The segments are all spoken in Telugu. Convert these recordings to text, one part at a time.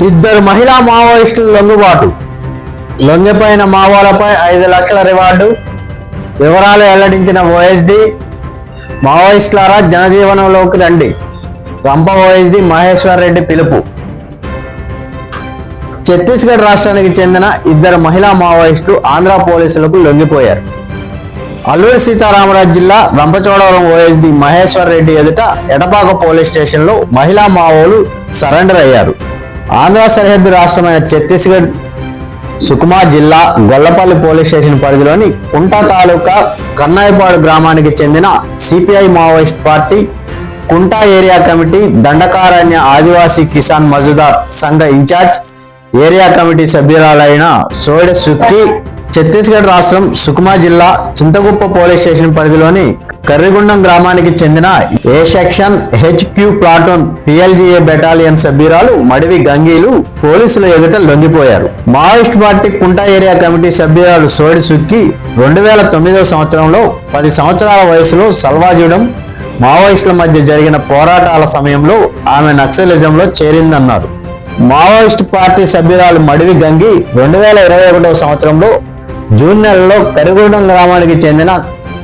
ఇద్దరు మహిళా మావోయిస్టులు లొంగుబాటు. లొంగిపోయిన మావోలపై ఐదు లక్షల రివార్డు. వివరాలు వెల్లడించిన ఓఎస్డి మావోయిస్టులారా జనజీవనంలోకి రండి. రంప ఓఎస్డి మహేశ్వర్ రెడ్డి పిలుపు. ఛత్తీస్గఢ్ రాష్ట్రానికి చెందిన ఇద్దరు మహిళా మావోయిస్టులు ఆంధ్ర పోలీసులకు లొంగిపోయారు. అల్లూరి సీతారామరాజు జిల్లా రంపచోడవరం ఓఎస్డి మహేశ్వర్ రెడ్డి ఎదుట ఎడపాక పోలీస్ స్టేషన్లో మహిళా మావోలు సరెండర్ అయ్యారు. ఆంధ్ర సరిహద్దు రాష్ట్రమైన ఛత్తీస్గఢ్ సుకుమా జిల్లా గొల్లపల్లి పోలీస్ స్టేషన్ పరిధిలోని కుంటా తాలూకా కన్నాయపాడు గ్రామానికి చెందిన CPI Maoist party Kunta area committee Dandakaranya Adivasi Kisan Mazdoor Sangh incharge area committee సభ్యురాలైన Sode Sukki Chhattisgarh రాష్ట్రం సుకుమా జిల్లా చింతగుప్ప పోలీస్ స్టేషన్ పరిధిలోని కర్రిగుండం గ్రామానికి చెందిన A section HQ platoon PLGA battalion సభ్యురాలు మడివి గంగీలు పోలీసుల ఎదుట లొంగిపోయారు. Maoist party Kunta area committee సభ్యురాలు సోడి సుక్కి రెండు వేల తొమ్మిదవ సంవత్సరంలో పది సంవత్సరాల వయసులో సల్వాజుడం మావోయిస్టుల మధ్య జరిగిన పోరాటాల సమయంలో ఆమె నక్సలిజంలో చేరిందన్నారు. మావోయిస్ట్ పార్టీ సభ్యురాలు మడివి గంగి రెండు వేల ఇరవై ఒకటో సంవత్సరంలో జూన్ నెలలో కరిగూడెం గ్రామానికి చెందిన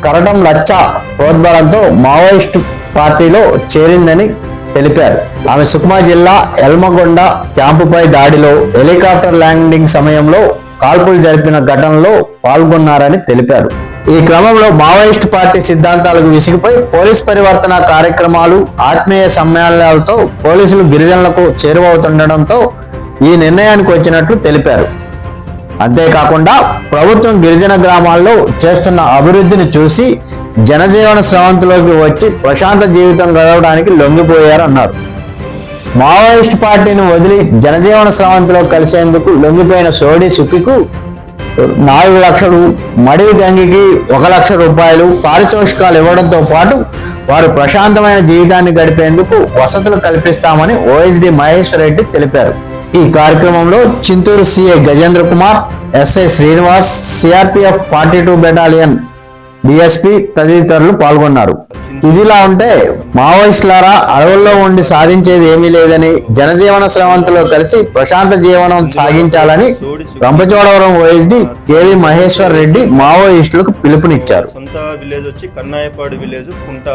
కరటం లచ్చ ప్రోద్బలంతో మావోయిస్ట్ పార్టీలో చేరిందని తెలిపారు. ఆమె సుక్మా జిల్లా ఎల్మగొండ క్యాంపుపై దాడిలో హెలికాప్టర్ ల్యాండింగ్ సమయంలో కాల్పులు జరిపిన ఘటనలో పాల్గొన్నారని తెలిపారు. ఈ క్రమంలో మావోయిస్ట్ పార్టీ సిద్ధాంతాలకు విసిగిపోయి పోలీస్ పరివర్తన కార్యక్రమాలు ఆత్మీయ సమ్మేళనాలతో పోలీసులు గిరిజనులకు చేరువవుతుండటంతో ఈ నిర్ణయానికి వచ్చినట్లు తెలిపారు. అంతేకాకుండా ప్రభుత్వం గిరిజన గ్రామాల్లో చేస్తున్న అభివృద్ధిని చూసి జనజీవన స్రవంతిలోకి వచ్చి ప్రశాంత జీవితం గడవడానికి లొంగిపోయారు అన్నారు మావోయిస్ట్ పార్టీని వదిలి జనజీవన స్రవంతిలో కలిసేందుకు లొంగిపోయిన సోడి సుఖికు నాలుగు లక్షలు మడివి గంగికి ఒక లక్ష రూపాయలు పారితోషికాలు ఇవ్వడంతో పాటు వారు ప్రశాంతమైన జీవితాన్ని గడిపేందుకు వసతులు కల్పిస్తామని ఓఎస్డి మహేశ్వర్ రెడ్డి తెలిపారు. ఈ కార్యక్రమంలో Chintur CI Gajendra Kumar SI Srinivas CRPF forty two battalion DSP తదితరులు పాల్గొన్నారు. ఇదిలా ఉంటే మావోయిస్టులారా అడవుల్లో ఉండి సాధించేది ఏమీ లేదని జనజీవన స్రవంతిలో కలిసి ప్రశాంత జీవనం సాగించాలని రంపచోడవరం ఓఎస్డి కేవి మహేశ్వర్ రెడ్డి మావోయిస్టులకు పిలుపునిచ్చారు. సొంత విలేజ్ వచ్చి కన్నాయపాడు విలేజ్ కుంట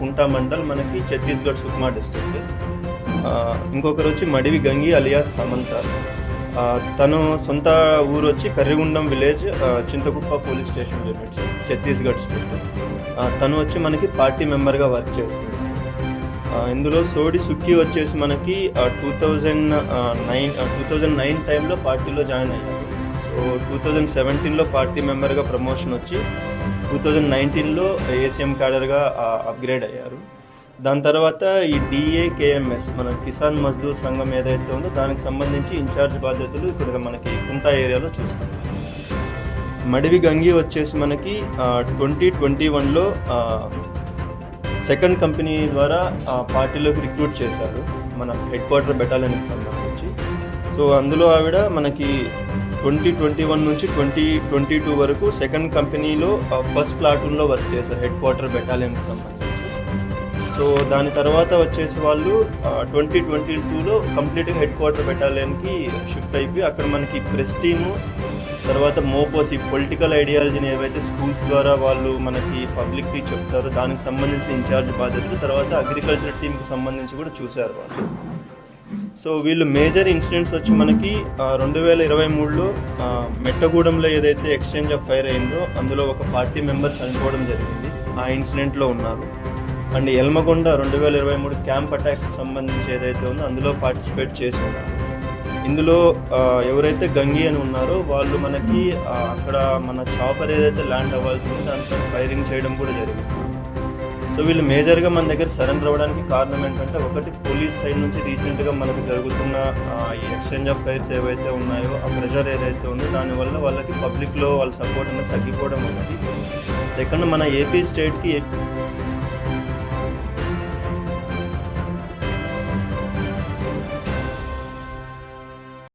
కుంట మండల్ మనకి ఛత్తీస్గఢ్ సుక్మా డిస్ట్రిక్ట్. ఇంకొకరు వచ్చి మడివి గంగి అలియాస్ సమంత. తను సొంత ఊరు వచ్చి Karrigundam village Chintakuppa police station limits Chhattisgarh state. తను వచ్చి మనకి పార్టీ మెంబర్గా వర్క్ చేస్తుంది. ఇందులో సోడి సుక్కి వచ్చేసి మనకి two thousand nine two thousand nine టైంలో పార్టీలో జాయిన్ అయ్యారు. సో టూ థౌజండ్ సెవెంటీన్లో పార్టీ మెంబర్గా ప్రమోషన్ వచ్చి టూ థౌజండ్ నైన్టీన్లో ఏసీఎం క్యాడర్గా అప్గ్రేడ్ అయ్యారు. దాని తర్వాత ఈ డిఏకేఎంఎస్ మన కిసాన్ మజ్దూర్ సంఘం ఏదైతే ఉందో దానికి సంబంధించి ఇన్ఛార్జ్ బాధ్యతలు ఇక్కడ మనకి కుంటా ఏరియాలో చూస్తాం మడివి గంగి వచ్చేసి మనకి ట్వంటీ ట్వంటీ వన్లో సెకండ్ కంపెనీ ద్వారా ఆ పార్టీలోకి రిక్రూట్ చేశారు మన హెడ్ క్వార్టర్ బెటాలియన్కి సంబంధించి. సో అందులో ఆవిడ మనకి ట్వంటీ ట్వంటీ వన్ నుంచి ట్వంటీ ట్వంటీ టూ వరకు సెకండ్ కంపెనీలో ఫస్ట్ ప్లాటూన్లో వర్క్ చేశారు హెడ్ క్వార్టర్ బెటాలియన్కి సంబంధించి. సో దాని తర్వాత వచ్చేసి వాళ్ళు ట్వంటీ ట్వంటీ టూలో కంప్లీట్గా హెడ్ క్వార్టర్ బెటాలియన్కి షిఫ్ట్ అయిపోయి అక్కడ మనకి ప్రెస్ టీము తర్వాత మోపోస్ ఈ పొలిటికల్ ఐడియాలజీని ఏవైతే స్కూల్స్ ద్వారా వాళ్ళు మనకి పబ్లిక్కి చెప్తారో దానికి సంబంధించిన ఇన్ఛార్జ్ బాధ్యతలు తర్వాత అగ్రికల్చర్ టీంకి సంబంధించి కూడా చూశారు వాళ్ళు. సో వీళ్ళు మేజర్ ఇన్సిడెంట్స్ వచ్చి మనకి రెండు వేల ఇరవై మూడులో మెట్టగూడెంలో ఏదైతే ఎక్స్చేంజ్ ఆఫ్ ఫైర్ అయిందో అందులో ఒక పార్టీ మెంబర్ చనిపోవడం జరిగింది. ఆ ఇన్సిడెంట్లో ఉన్నారు. అండ్ ఎల్మగొండ రెండు వేల ఇరవై మూడు క్యాంప్ అటాక్కి సంబంధించి ఏదైతే ఉందో అందులో పార్టిసిపేట్ చేసి ఇందులో ఎవరైతే గంగి అని ఉన్నారో వాళ్ళు మనకి అక్కడ మన చాపర్ ఏదైతే ల్యాండ్ అవ్వాల్సి ఉందో దానిపై ఫైరింగ్ చేయడం కూడా జరిగింది. సో వీళ్ళు మేజర్గా మన దగ్గర సరెండర్ అవ్వడానికి కారణం ఏంటంటే ఒకటి పోలీస్ సైడ్ నుంచి రీసెంట్గా మనకు జరుగుతున్న ఈ ఎక్స్చేంజ్ ఆఫ్ ఫైర్స్ ఏవైతే ఉన్నాయో ఆ ప్రెషర్ ఏదైతే ఉందో దానివల్ల వాళ్ళకి పబ్లిక్లో వాళ్ళ సపోర్ట్ అనేది తగ్గిపోవడం ఒకటి సెకండ్ మన ఏపీ స్టేట్కి